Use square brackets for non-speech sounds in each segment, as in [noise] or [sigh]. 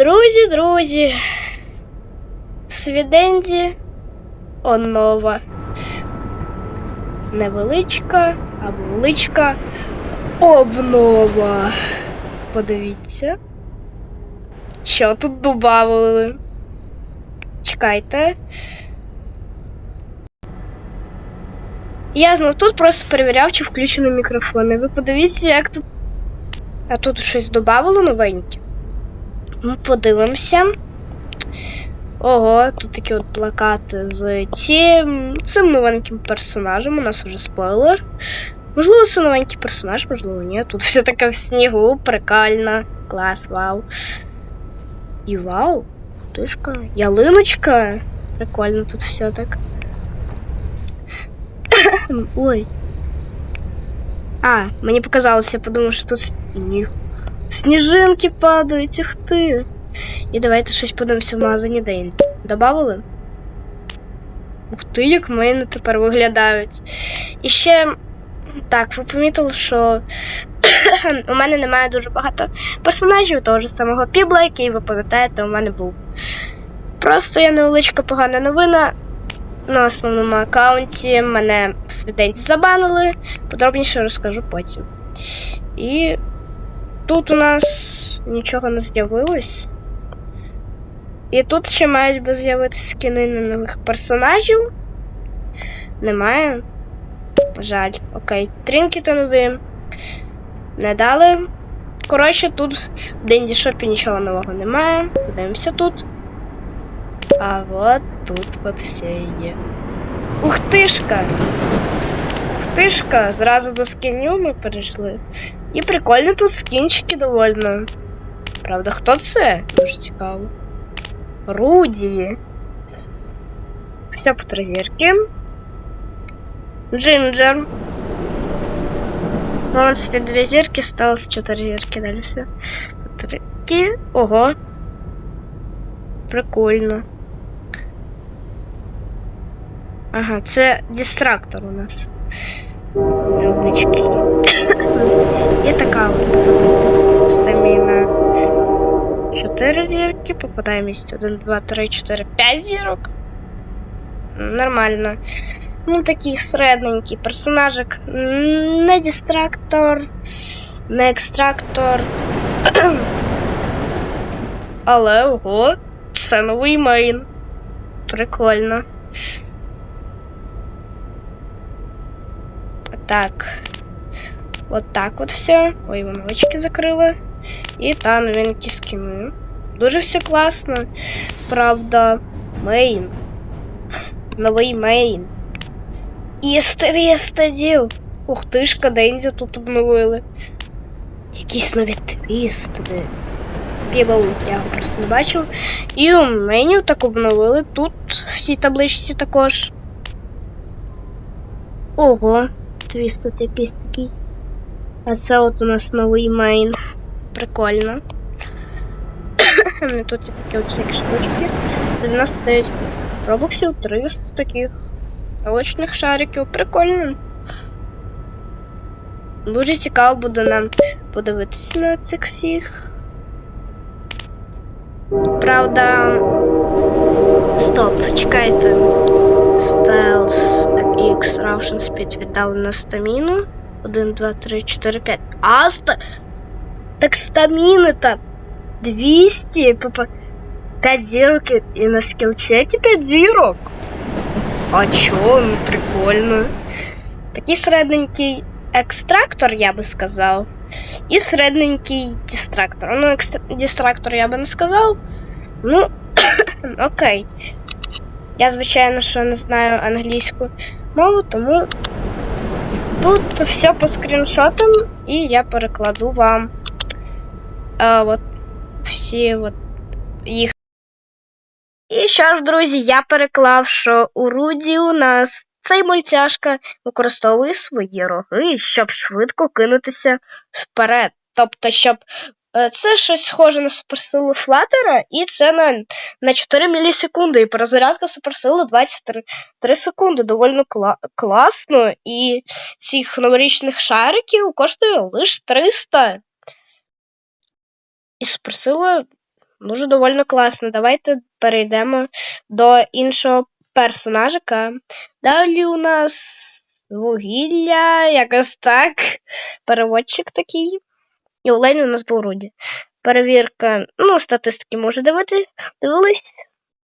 Друзі, друзі. В Свіденді онова. Невеличка або величка обнова. Подивіться. Що тут добавили? Чекайте. Я знов тут просто перевіряв, чи включений мікрофон. Ви подивіться, як тут. А тут щось додавало новеньке. Ми подивимося. Ого, тут такі от плакати з цим, цим новеньким персонажем. У нас вже спойлер. Можливо, це новенький персонаж, можливо, ні. Тут все таке в снігу, прикольно. Клас, вау. І вау, тишка. Ялиночка. Прикольно тут все так. [coughs] Ой. А, мені показалось, я подумав, що тут сніг. Сніжинки падають, ух ти. І давайте щось подивимося в магазині День. Добавили? Ух ти, як мене тепер виглядають. І ще. Так, ви помітили, що [coughs] у мене немає дуже багато персонажів того ж самого Пібла, який ви пам'ятаєте, у мене був. Просто є невеличка погана новина. На основному аккаунті мене в свіденці забанили. Подробніше розкажу потім. І тут у нас нічого не з'явилось. І тут ще мають би з'явитися скини на нових персонажів. Немає. Жаль. Окей. Трінкіти нові. Не дали. Коротше, тут в Денді Шопі нічого нового немає. Подивимося тут. А от тут от все є. Ух тишка! Ух тишка! Зразу до скінів ми перейшли. І прикольно тут скінчики довольно. Правда, хто це? Дуже цікаво. Руді. Все по три зірки. Джинджер. Ну, у себе две зірки, сталося чотири зірки, далі все. Три. Ого. Прикольно. Ага, це дистрактор у нас. Невеличкий. [coughs] Є така от стаміна. Чотири зірки, попадаємость 1, 2, 3, 4, 5 зірок. Нормально. Ну, такий середненький персонажик. Не дистрактор, не екстрактор. [coughs] Але ого, це новий мейн. Прикольно. Так. Вот так от все. Ой, воночки закрили. І та новинки скини. Дуже все класно. Правда, мейн. Новий мейн. Історія стадів. Ух ти ж, Дензі тут обновили. Якісь нові твісти. Пібл я його просто не бачив. І у меню так обновили. Тут в цій табличці також. Ого, твіст тут якийсь такий. А це от у нас новий мейн. Прикольно. [coughs] Тут такі от всякі штучки. До нас подають робоксів 300 таких молочних шариків. Прикольно. Дуже цікаво буде нам подивитися на цих всіх. Правда. Стоп, чекайте. Stealth X Russian Speed віддали на стаміну. 1, 2, 3, 4, 5. А, ста... Так стаміни-то 200, папа. 5 зірок і- і на скілчеті 5 зірок. А чо, ну прикольно. Такий середненький екстрактор, я би сказав. І середненький дистрактор. Ну, екстр... дистрактор я би не сказав. Ну, [coughs] окей. Я, звичайно, що не знаю англійську Мову, тому тут все по скріншотам, і я перекладу вам а, от, всі от, їх. І що ж, друзі, я переклав, що у Руді у нас цей мультяшка використовує свої роги, щоб швидко кинутися вперед. Тобто, щоб е, це щось схоже на суперсилу Флатера, і це на, на 4 мілісекунди. І перезарядка суперсили 23 3 секунди. Довольно кла- класно. І цих новорічних шариків коштує лише 300. І суперсила дуже довольно класно. Давайте перейдемо до іншого персонажика. Далі у нас вугілля, якось так. Переводчик такий. І олень у нас був Руді. Перевірка, ну, статистики може дивити. Дивились.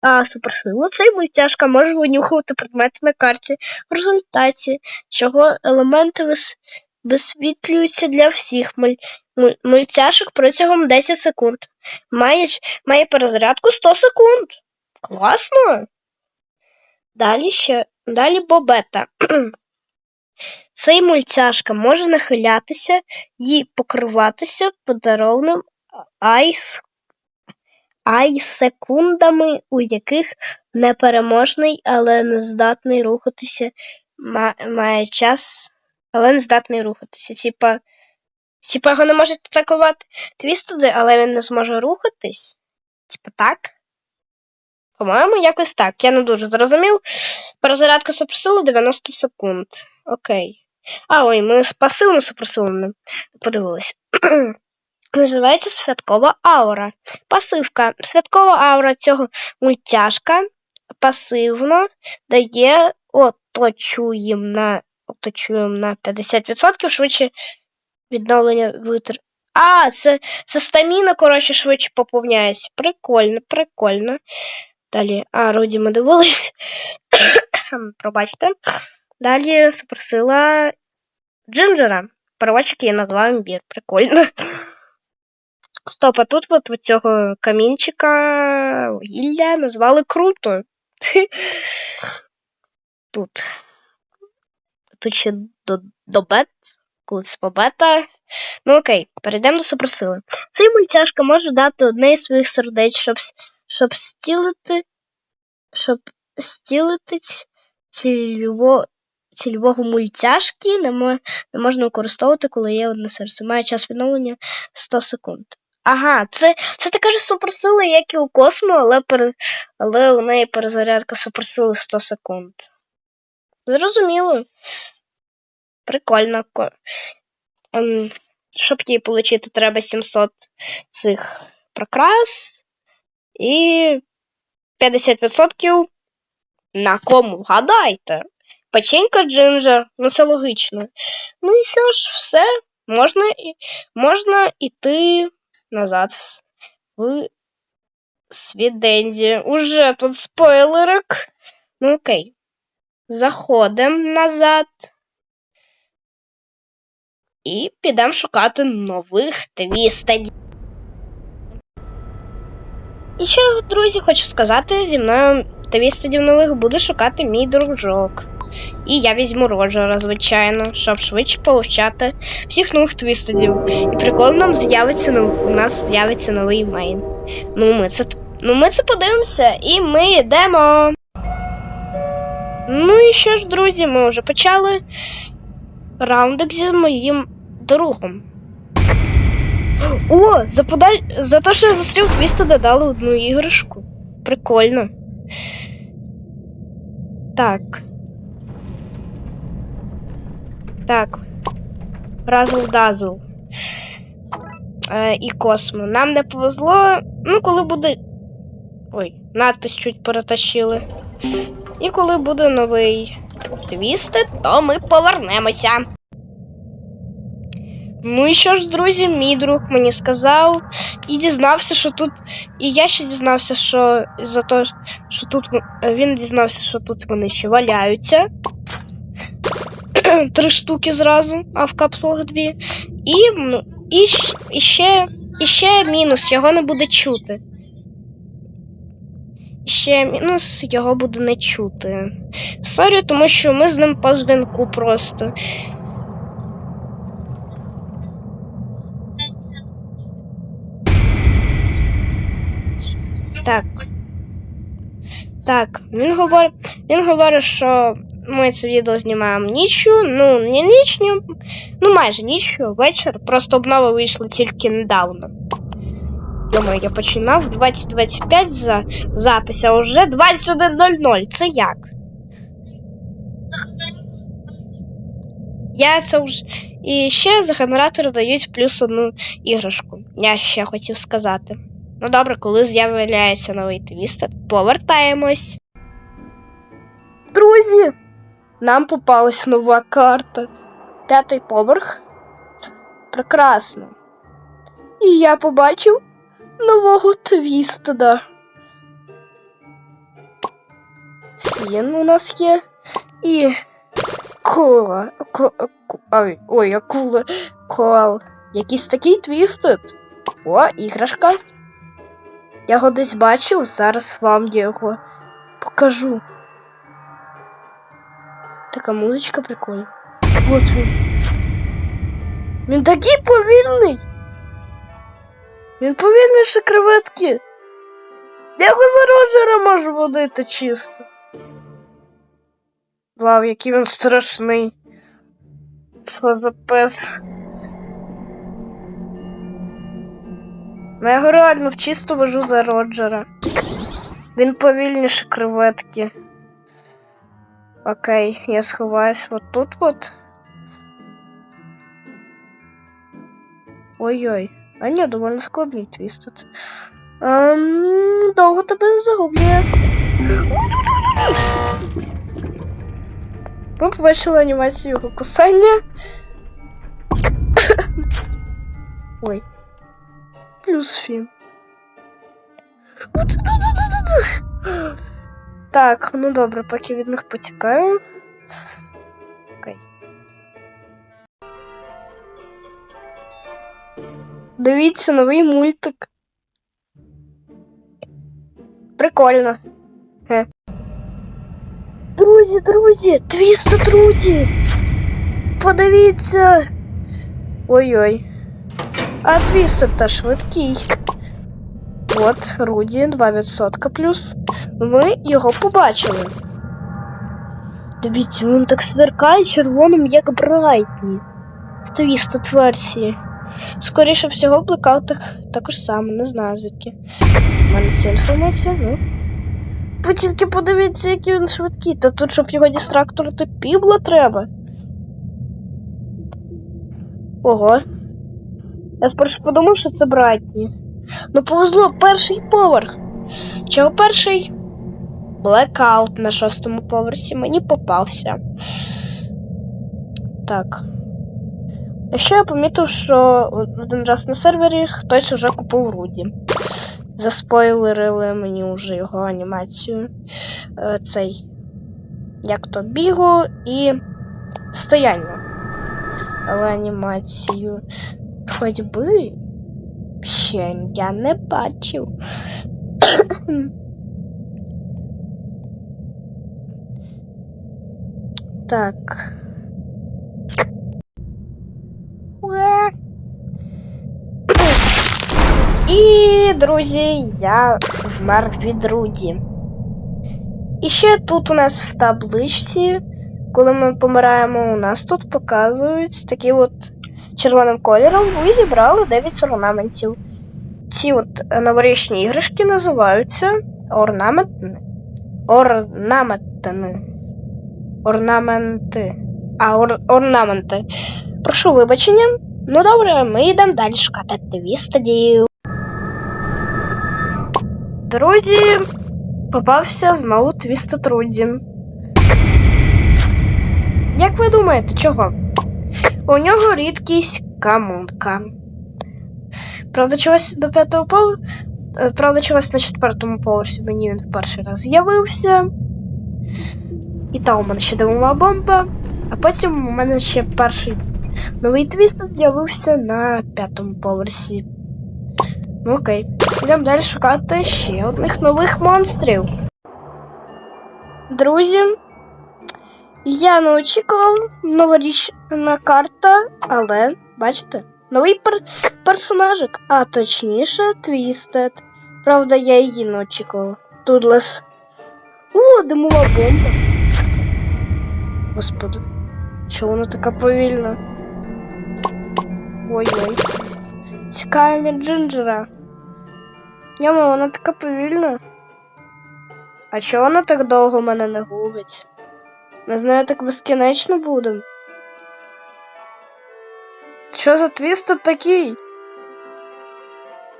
А суперсила. Цей мультяшка може винюхувати предмети на карті, в результаті чого елементи вис... висвітлюються для всіх муль- мультяшок протягом 10 секунд. Має, має перезарядку 100 секунд. Класно. Далі ще. Далі Бобета. [clears throat] Цей мультяшка може нахилятися і покриватися подарованим айс ай-секундами, у яких непереможний, але не здатний рухатися, ма- має час, але не здатний рухатися. Типа, типа його не можуть атакувати твістеди, але він не зможе рухатись. Типа так? По-моєму, якось так. Я не дуже зрозумів. Перезарядка суперсили 90 секунд. Окей. А, ой, ми з пасивно суперсилами подивилися. [clears throat] Називається святкова аура. Пасивка. Святкова аура цього мультяшка пасивно дає оточуєм на, оточуєм на 50% швидше відновлення витр. А, це, це стаміна, коротше, швидше поповняється. Прикольно, прикольно. Далі, а, Руді ми дивились. [coughs] Пробачте. Далі суперсила Джинджера. Переводчик її назвав імбір. Прикольно. Стоп, а тут от цього камінчика вугілля назвали круто. [laughs] Тут. Тут ще до, до бет, коли це по. Ну окей, перейдемо до суперсили. Цей мультяшка може дати одне із своїх сердець, щоб, щоб стілити, не, мо, не можна використовувати, коли є одне серце. Має час відновлення 100 секунд. Ага, це, це така ж суперсила, як і у Космо, але, пере, але у неї перезарядка суперсили 100 секунд. Зрозуміло. Прикольно. Ем, щоб її отримати, треба 700 цих прикрас. І 50% на кому? Вгадайте. Печенька Джинджер, ну це логічно. Ну і що ж, все. Можна, можна іти назад в, світ Денді. Уже тут спойлерик. Ну окей. Заходимо назад. І підемо шукати нових твістедів. І ще, друзі, хочу сказати, зі мною твістедів нових буде шукати мій дружок. І я візьму Роджера, звичайно, щоб швидше повчати всіх нових твістедів. І прикольно нам з'явиться у нас з'явиться новий мейн. Ну ми це ну ми це подивимося, і ми йдемо. Ну і що ж, друзі, ми вже почали раундик зі моїм другом. О, за, подаль... за те, що я застрів твіста додали одну іграшку. Прикольно. Так. Так. Разл дазл. Е, і космо. Нам не повезло. Ну, коли буде. Ой, надпис чуть перетащили. І коли буде новий твісти, то ми повернемося. Ну і що ж, друзі, мій друг мені сказав і дізнався, що тут. І я ще дізнався, що за те, що тут він дізнався, що тут вони ще валяються. Три штуки зразу, а в капсулах дві. І, і, і, ще, і ще мінус, його не буде чути. І Ще мінус його буде не чути. Сорі, тому що ми з ним по дзвінку просто. Так. Так, він говорить, він говорить, що ми це відео знімаємо нічю, ну, не нічню, ну майже нічю, вечір. Просто обнови вийшли тільки недавно. Думаю, я починав 2025 за запис, а вже 21.00. Це як? Я це вже. І ще за генератор дають плюс одну іграшку. Я ще хотів сказати. Ну добре, коли з'являється новий твістер, повертаємось. Друзі, нам попалась нова карта. П'ятий поверх. Прекрасно. І я побачив нового твістеда. Фін у нас є. І кола. Ко, ко, ой, ой, акула. Коал. Якийсь такий твістед. О, іграшка. Я його десь бачив, зараз вам його покажу. Така музичка прикольна. От він. Він такий повільний. Він повільніше креветки. Я його за Роджера можу водити чисто. Вау, який він страшний. Що за пес? Ну, я його реально в чисто вожу за Роджера. Він повільніше креветки. Окей, я сховаюсь вот тут вот. Ой-ой. А ні, доволі складний твіст. тут. Ем, довго тебе загублює. Ми побачили анімацію його кусання. [coughs] Ой. Плюс фін. Так, ну добре, поки від них потікаю. Окей. Дивіться новий мультик. Прикольно. Хе. Друзі, друзі, твіста друзі. Подивіться. Ой-ой. А твістер та швидкий. От, Руді, 2% плюс. Ми його побачили. Дивіться, він так сверкає червоним, як Брайтні. В твістед версії. Скоріше всього, в блекаутах також саме, не знаю звідки. У мене ця інформація, ну. Ви тільки подивіться, який він швидкий. Та тут, щоб його дистракторити пібло треба. Ого. Я спершу подумав, що це братні. Ну повезло, перший поверх. Чого перший? Блекаут на шостому поверсі мені попався. Так. А ще я помітив, що один раз на сервері хтось уже купив Руді. Заспойлерили мені вже його анімацію. Е, цей. Як то бігу і стояння. Але анімацію ходьби ще я не бачив. [coughs] так. І, друзі, я вмер від Руді. І ще тут у нас в табличці, коли ми помираємо, у нас тут показують такі от червоним кольором ви зібрали 9 орнаментів. Ці от новорічні іграшки називаються орнаментни. Орнаментни. Орнаменти. А, ор, орнаменти. Прошу вибачення. Ну добре, ми йдемо далі шукати твістедів. Друзі, попався знову твістед Руді. Як ви думаєте, чого? У нього рідкість камунка. Правда, чогось до п'ятого поверху. Правда, чогось на четвертому поверсі мені він в перший раз з'явився. І там у мене ще димова бомба. А потім у мене ще перший новий твіст з'явився на п'ятому поверсі. Ну окей. Йдемо далі шукати ще одних нових монстрів. Друзі, я не очікував новорічна карта, але бачите, новий пер персонажик, а точніше, твістед. Правда, я її не очікував. Тудлес. О, димова бомба. Господи, чого вона така повільна? Ой-ой. Цікаві Джинджера. Яма, вона така повільна. А чого вона так довго мене не губить? Ми з нею так безкінечно будемо. Що за твіст тут такий?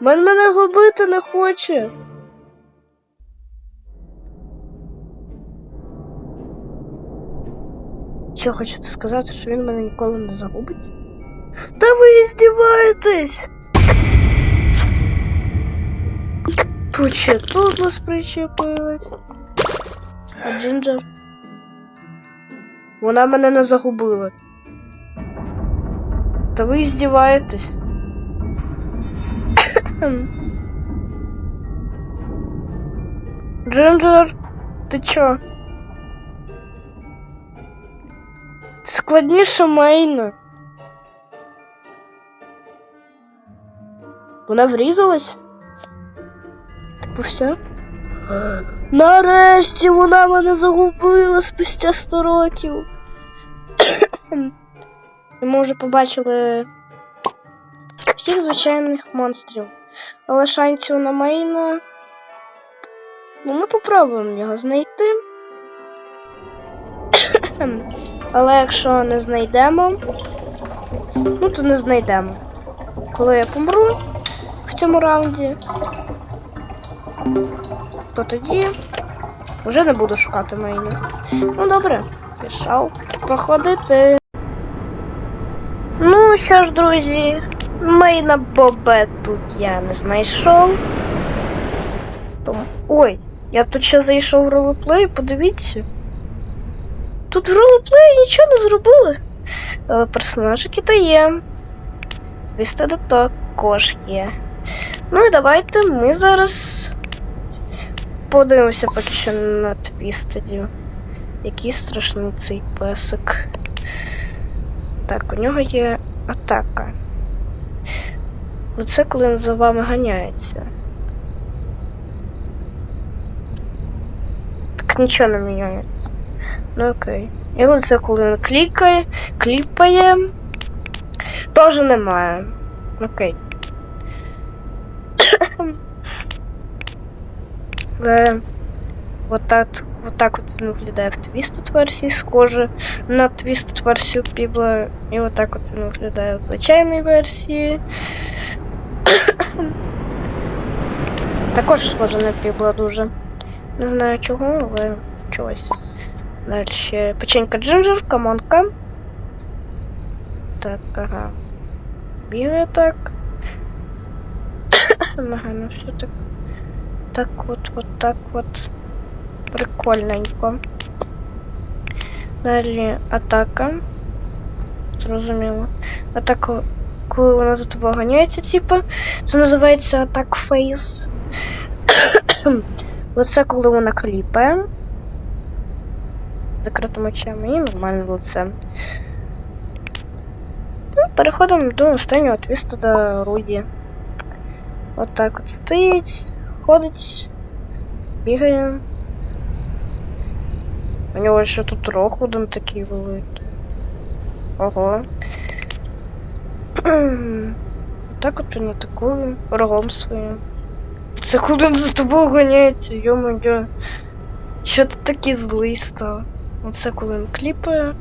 Він мене губити не хоче. Що хочете сказати, що він мене ніколи не загубить? Та ви здіваєтесь! Тут ще тут нас причепилась. А Джинджер? Вона мене не загубила. Та ви здіваєтесь. Джинджер, ти чо? Складніше Мейна. Вона врізалась? Типу все? Нарешті вона мене загубила спустя 100 років. [coughs] Ми вже побачили всіх звичайних монстрів. Але шансів на Мейна. Ну, ми попробуємо його знайти. [coughs] Але якщо не знайдемо, ну то не знайдемо. Коли я помру в цьому раунді, то тоді вже не буду шукати Мейна. Ну добре, пішов походити. Ну що ж, друзі, Мейна Бобе тут я не знайшов. Ой, я тут ще зайшов в ролеплей, подивіться. Тут в ролеплеї нічого не зробили. Але персонажики то є. Вістеда також є. Ну і давайте ми зараз подивимося поки що на твістеді. Який страшний цей песик. Так, у нього є атака. Оце коли він за вами ганяється. Так нічого не міняється. Ну окей. І оце коли він клікає, кліпає. Теж немає. Окей. Але [coughs] отак, отак от він виглядає в Twisted версії, схоже на Twisted версію Пібла. І отак от він виглядає в звичайній версії. Також схоже на Пібла дуже. Не знаю чого, але чогось. Дальше печенька Джинджер, камонка. Так, ага. Бігає так. Нагано все так. Так от, от так от. Прикольненько. Далі атака. Зрозуміло. Атака, коли вона за тобою ганяється, типа. Це називається атак фейс. [coughs] Лице, коли вона кліпає. Закритими очами і нормальне лице. Ну, переходимо до останнього твісту до Руді. Отак от стоїть, ходить, бігає. У нього ще тут один такий великий. Ого. [clears throat] Так от він атакує рогом своїм. Це куди він за тобою ганяється, йо-моє. Що ти такий злий став? Оце коли він кліпає.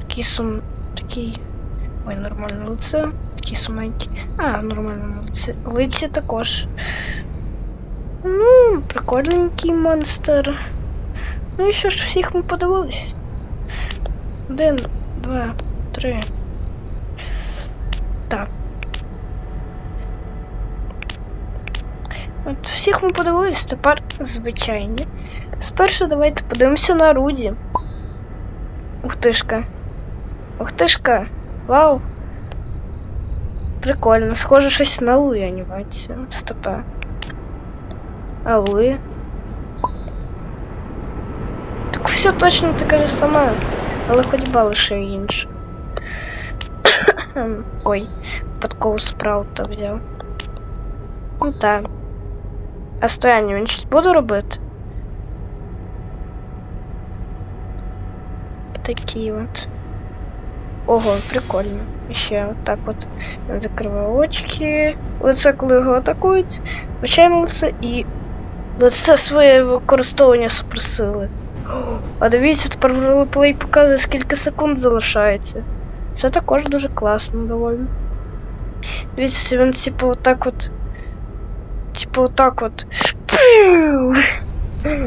Такий сум. такий. Ой, нормальне лице. Такий сумненький. А, нормальне лице. Лиці також. Ну, прикольненький монстр. Ну і що ж, всіх ми подивились. Один, два, три. Так. От всіх ми подивились, тепер звичайні. Спершу давайте подивимося на Руді. Ух тишка. Ух тишка. Вау. Прикольно. Схоже щось на Луї анімацію. Стопе. А Луї? Так все точно таке ж саме. Але ходьба лише інша. [coughs] Ой, випадково спраута взяв. Ну так. А стояння він щось буде робити? Такі от. Ого, прикольно. Ще от він закриває очки. Лице, коли його атакують, звичайно лице і лице своє використовування суперсили. А дивіться, тепер ролеплей показує, скільки секунд залишається. Це також дуже класно доволі. Дивіться, він типу отак от. Типу отак от.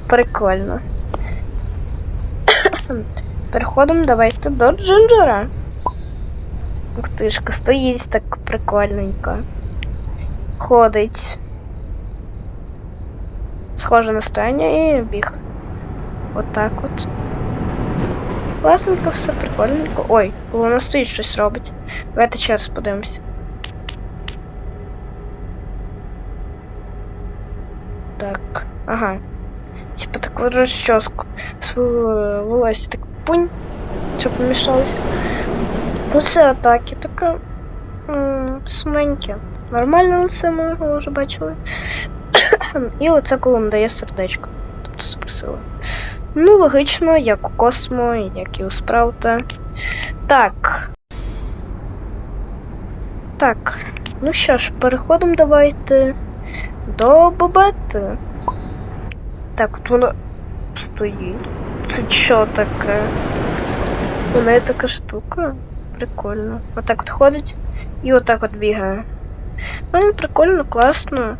Прикольно. Переходимо давайте до Джинджера. Ух тишка, стоїть так прикольненько. Ходить. Схоже на стояння і біг. Отак от. Класненько, все прикольненько. Ой, воно стоїть щось робить. Давайте ще раз подивимося. Так, ага. Типа таку розчоску. Свою волосся так пунь, щоб помішалось. Лице атаки таке. Сменьке. Нормальне лице ми його вже бачили. [coughs] І оце коли дає сердечко. Тобто суперсила. Ну, логично, як у Космо, як і у Спраута. Так. Так. Ну що ж, переходимо давайте до Бобети. Так, от воно стоїть. Це що таке? У неї така штука. Прикольно. Отак от ходить і отак от бігає. Ну, прикольно, класно.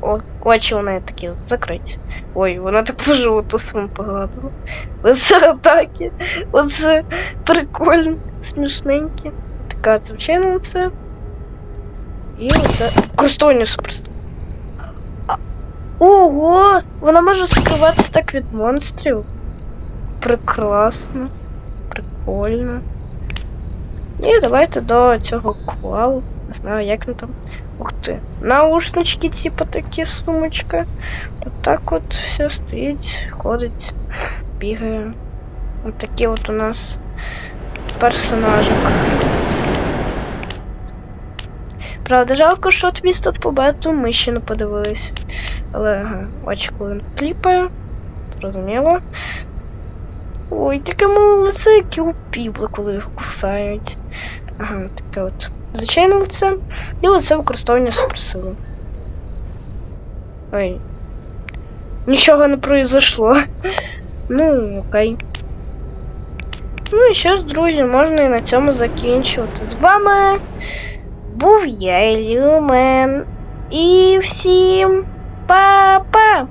О, очі неї такі от закриті. Ой, вона так по животу своєму погладила. Оце атаки. [laughs] Оце прикольно, смішненьке. Така звичайно це. І оце. Супер. А- Ого! Вона може скриватися так від монстрів. Прекрасно. Прикольно. І давайте до цього квалу. Знаю, як він там. Ух ти. Наушнички, типу такі сумочка. От так от все стоїть, ходить, бігає. От такі от у нас персонажик. Правда, жалко, що твіст тут по бету ми ще не подивились. Але ага, коли він кліпає. Зрозуміло. Ой, таке мале лице, яке у пібла, коли їх кусають. Ага, таке от. Звичайне лице. І лице використовування суперсили. Ой. Нічого не произошло. [laughs] Ну, окей. Ну і що ж, друзі, можна і на цьому закінчувати. З вами був я, Ілюмен. І всім па-па!